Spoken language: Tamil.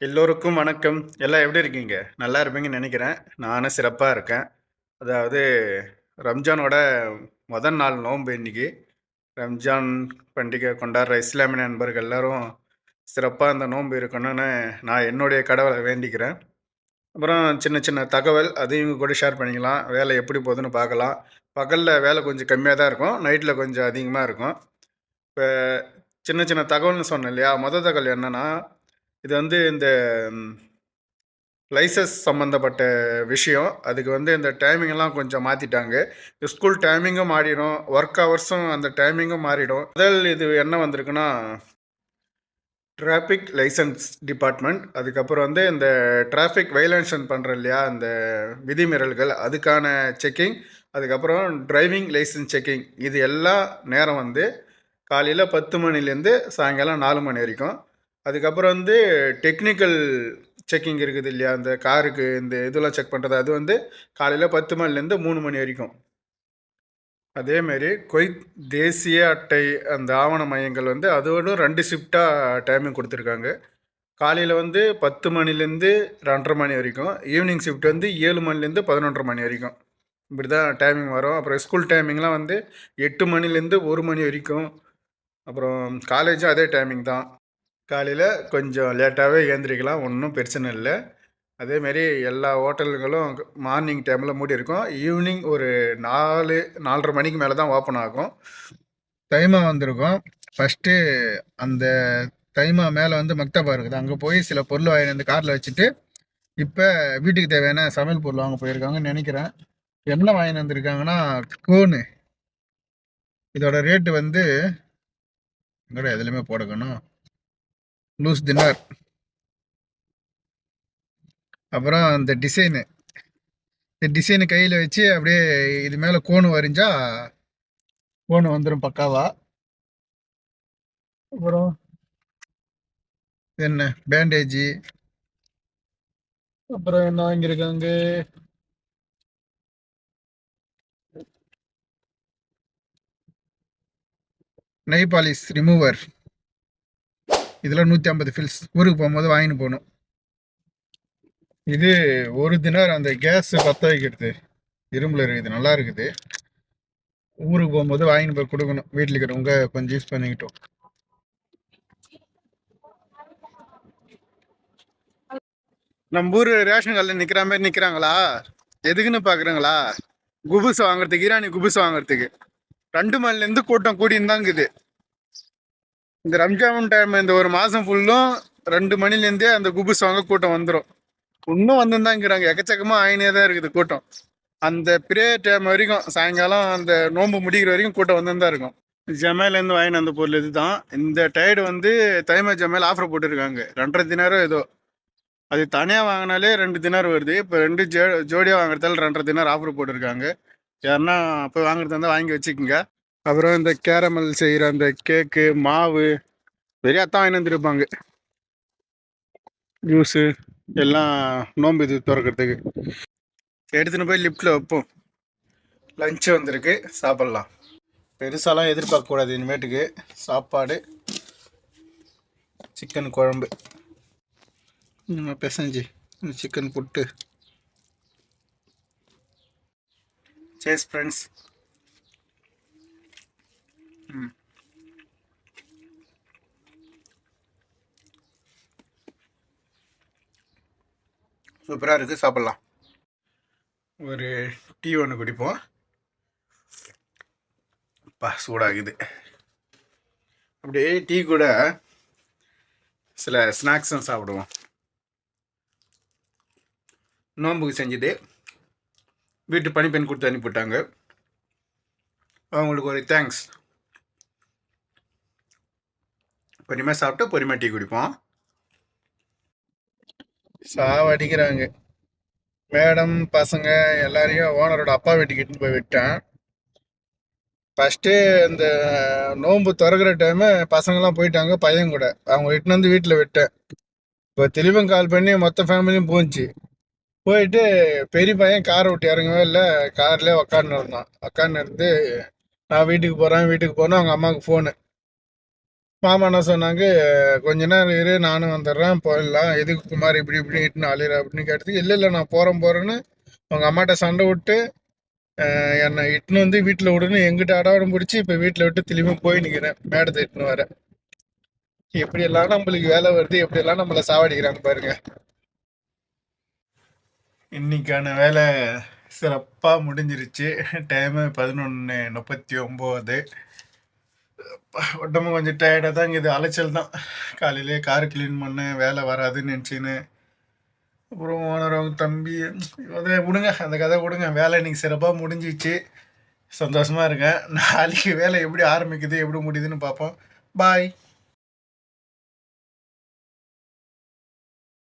எல்லோருக்கும் வணக்கம். எல்லாம் எப்படி இருக்கீங்க? நல்லா இருப்பீங்கன்னு நினைக்கிறேன். நானும் சிறப்பாக இருக்கேன். அதாவது ரம்ஜானோட முதல் நாள் நோன்பு இன்னைக்கு. ரம்ஜான் பண்டிகை கொண்டாடுற இஸ்லாமிய நண்பர்கள் எல்லாரும் சிறப்பாக இந்த நோன்பு இருக்கணும்னு நான் என்னுடைய கடவுளை வேண்டிக்கிறேன். அப்புறம் சின்ன சின்ன தகவல் அதையும் இவங்க கூட ஷேர் பண்ணிக்கலாம். வேலை எப்படி போகுதுன்னு பார்க்கலாம். பகலில் வேலை கொஞ்சம் கம்மியாக தான் இருக்கும். நைட்டில் கொஞ்சம் அதிகமாக இருக்கும். இப்போ சின்ன சின்ன தகவல்னு சொன்னேன் இல்லையா? மொதல் தகவல் என்னென்னா இது வந்து இந்த லைசன்ஸ் சம்மந்தப்பட்ட விஷயம். அதுக்கு வந்து இந்த டைமிங்கெல்லாம் கொஞ்சம் மாற்றிட்டாங்க ஸ்கூல் டைமிங்கும் மாறிடும். ஒர்க் ஹவர்ஸும் அந்த டைமிங்கும் மாறிடும். முதல் இது என்ன வந்திருக்குன்னா டிராஃபிக் லைசன்ஸ் டிபார்ட்மெண்ட். அதுக்கப்புறம் வந்து இந்த டிராஃபிக் வைலன்ஷன் பண்ணுறோம் இல்லையா அந்த விதிமீறல்கள் அதுக்கான செக்கிங். அதுக்கப்புறம் டிரைவிங் லைசன்ஸ் செக்கிங். இது எல்லா நேரம் வந்து காலையில் பத்து மணிலேருந்து சாயங்காலம் நாலு மணி வரைக்கும். அதுக்கப்புறம் வந்து டெக்னிக்கல் செக்கிங் இருக்குது இல்லையா? அந்த காருக்கு இந்த இதெல்லாம் செக் பண்ணுறது அது வந்து காலையில் பத்து மணிலேருந்து மூணு மணி வரைக்கும். அதேமாரி கொய்த் தேசிய அட்டை அந்த ஆவண மையங்கள் வந்து அதோடும் ரெண்டு ஷிஃப்டாக டைமிங் கொடுத்துருக்காங்க. காலையில் வந்து பத்து மணிலேருந்து ரெண்டரை மணி வரைக்கும். ஈவினிங் ஷிஃப்ட் வந்து ஏழு மணிலேருந்து பதினொன்றரை மணி வரைக்கும். இப்படி தான் டைமிங் வரும். அப்புறம் ஸ்கூல் டைமிங்லாம் வந்து எட்டு மணிலேருந்து ஒரு மணி வரைக்கும். அப்புறம் காலேஜும் அதே டைமிங் தான். காலையில் கொஞ்சம் லேட்டாகவே ஏந்திரிக்கலாம் ஒன்றும் பிரச்சனை இல்லை. அதேமாரி எல்லா ஹோட்டல்களும் மார்னிங் டைமில் மூடி இருக்கும். ஈவினிங் ஒரு நாலு நாலரை மணிக்கு மேலே தான் ஓப்பன் ஆகும். தைமா வந்திருக்கும். ஃபஸ்ட்டு அந்த தைமா மேலே வந்து மக்தபா இருக்குது. அங்கே போய் சில பொருள் வாங்கி வந்து காரில் வச்சுட்டு இப்போ வீட்டுக்கு தேவையான சமையல் பொருள் வாங்க போயிருக்காங்கன்னு நினைக்கிறேன். என்ன வாங்கி வந்திருக்காங்கன்னா கோனு. இதோட ரேட்டு வந்து எங்கடா எதுலையுமே போடக்கணும். லூஸ் தினார் அப்புறம் அந்த டிசைனு. இந்த டிசைனு கையில் வச்சு அப்படியே இது மேலே கோணு வரைஞ்சா கோணு வந்துடும் பக்காவா. அப்புறம் என்ன? பேண்டேஜி. அப்புறம் என்ன வாங்கியிருக்காங்க? நெய் பாலிஷ் ரிமூவர். இதெல்லாம் நூற்றி ஐம்பது ஃபில்ஸ் ஊருக்கு போகும்போது வாங்கிட்டு போகணும். இது ஒரு தினார் அந்த கேஸ் பற்ற வைக்கிறது. இரும்பில் இருக்குது. நல்லா இருக்குது. ஊருக்கு போகும்போது வாங்கிட்டு போய் கொடுக்கணும். வீட்டில் இருக்கிறவங்க கொஞ்சம் யூஸ் பண்ணிக்கிட்டோம். நம்ம ஊர் ரேஷன் கடையில் நிற்கிற மாதிரி நிற்கிறாங்களா எதுக்குன்னு பார்க்குறாங்களா குபுஸ் வாங்குறதுக்கு ஈரானி குபுஸ் வாங்குறதுக்கு. ரெண்டு மணிலேருந்து கூட்டம் கூடின்னு தான் இருக்குது. இந்த ரம்ஜான் டைம் இந்த ஒரு மாதம் ஃபுல்லும் ரெண்டு மணிலேருந்தே அந்த குபு சாங்க கூட்டம் வந்துடும் இன்னும் வந்துருந்தாங்கிறாங்க எக்கச்சக்கமாக ஆயினே தான் இருக்குது கூட்டம். அந்த பிரே டைம் வரைக்கும் சாயங்காலம் அந்த நோன்பு முடிக்கிற வரைக்கும் கூட்டம் வந்து தான் இருக்கும். ஜமேலேருந்து வாங்கின அந்த பொருள் இதுதான். இந்த டயர்டு வந்து தைம ஜமேல் ஆஃபர் போட்டிருக்காங்க. ரெண்டரை தினாரோ ஏதோ. அது தனியாக வாங்கினாலே ரெண்டு தினார் வருது. இப்போ ரெண்டு ஜோ ஜோடியாக வாங்குறதால ரெண்டரை தினார் ஆஃபர் போட்டிருக்காங்க. யாருன்னா போய் வாங்குறதா இருந்தால் வாங்கி வச்சுக்கோங்க. அப்புறம் இந்த கேரமல் செய்கிற அந்த கேக்கு மாவு பெரியாத்தான் வாங்கி வந்துருப்பாங்க. ஜூஸு எல்லாம் நோம்பு இது திறக்கிறதுக்கு. எடுத்துன்னு போய் லிஃப்ட்டில் வைப்போம். லஞ்சு வந்திருக்கு சாப்பிட்லாம். பெருசாலாம் எதிர்பார்க்கக்கூடாது இனிமேட்டுக்கு. சாப்பாடு சிக்கன் குழம்பு. நம்ம பிசைஞ்சு சிக்கன் புட்டு. சேஸ் ஃப்ரெண்ட்ஸ் சூப்பராக இருக்குது சாப்பிட்லாம். ஒரு டீ ஒன்று குடிப்போம். பா சூடாகுது. அப்படியே டீ கூட சில ஸ்நாக்ஸும் சாப்பிடுவோம். நோம்புக்கு செஞ்சது. வீட்டு பணிப்பெண் கொடுத்து அனுப்பிவிட்டாங்க. அவங்களுக்கு ஒரு தேங்க்ஸ் பொறுமையாக சாப்பிட்டு பொறுமையாக டீ குடிப்போம். சாவடிக்கிறாங்க மேடம் பசங்க எல்லாரையும் ஓனரோட அப்பா வீட்டுக்கு இட்டுன்னு போய் விட்டேன். ஃபஸ்ட்டு இந்த நோன்பு திறக்கிற டைமு பசங்களாம் போயிட்டாங்க பையன் கூட. அவங்க இட்டுன்னு வந்து வீட்டில் விட்டேன். இப்போ திரும்பியும் கால் பண்ணி மொத்த ஃபேமிலியும் போச்சு போயிட்டு பெரிய பையன் காரை விட்டு இறங்கவே இல்லை. கார்லேயே உக்காந்து இருந்தான். உக்காந்து இருந்து நான் வீட்டுக்கு போகிறேன் வீட்டுக்கு போனேன் அவங்க அம்மாவுக்கு ஃபோனு மாமா என்ன சொன்னாங்க கொஞ்ச நேரம் இரு நானும் வந்துடுறேன் போயிடலாம். எதுக்கு குமார் இப்படி இப்படி இட்டுன்னு அழிற? அப்படின்னு கேட்டதுக்கு இல்லை இல்லை நான் போகிறேன் போகிறேன்னு அவங்க அம்மாட்ட சண்டை விட்டு என்னை இட்டுன்னு வந்து வீட்டில் விடுன்னு எங்கிட்ட அடாவடம் பிடிச்சி இப்போ வீட்டில் விட்டு திரும்பி போய் நிற்கிறேன் மேடத்தை இட்டுன்னு வரேன் எப்படியெல்லாம் நம்மளுக்கு வேலை வருது. எப்படியெல்லாம் நம்மளை சாவடிக்கிறாங்க பாருங்க. இன்னைக்கான வேலை சிறப்பாக முடிஞ்சிருச்சு. டைமு பதினொன்று முப்பத்தி ஒம்பது. உடம்பு கொஞ்சம் டயர்டாக தான் இது அலைச்சல் தான். காலையிலே கார் க்ளீன் பண்ணேன் வேலை வராதுன்னு நினச்சின்னு. அப்புறம் ஓனர் அவங்க தம்பி அதை விடுங்க அந்த கதை விடுங்க. வேலை இன்னைக்கு சிறப்பாக முடிஞ்சிச்சு. சந்தோஷமாக இருக்கேன். நாளைக்கு வேலை எப்படி ஆரம்பிக்குது எப்படி முடியுதுன்னு பார்ப்போம். பாய்